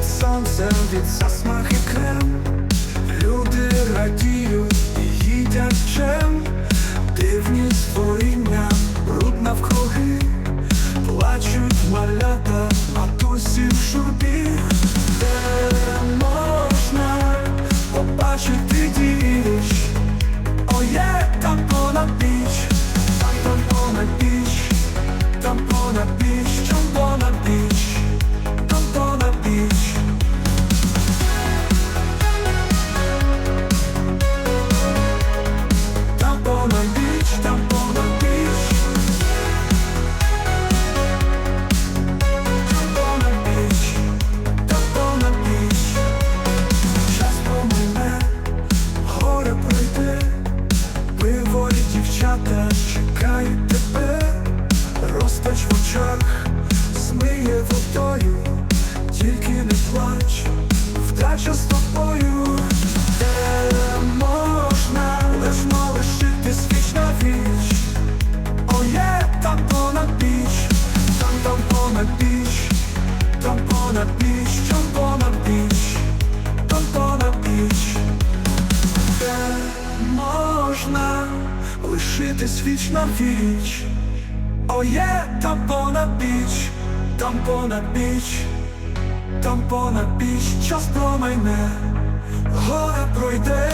під сонцем від засмаги крем. змиє водою, тільки не плач, вдача з тобою, де можна лежно лишити свіч на віч. О, є там понад біч, там там понад біч, там понад біч, там понад біч, там понад біч де можна лишити свіч на віч. О, є там понад біч, там понад біч, там понад біч, час промайне, горе пройде.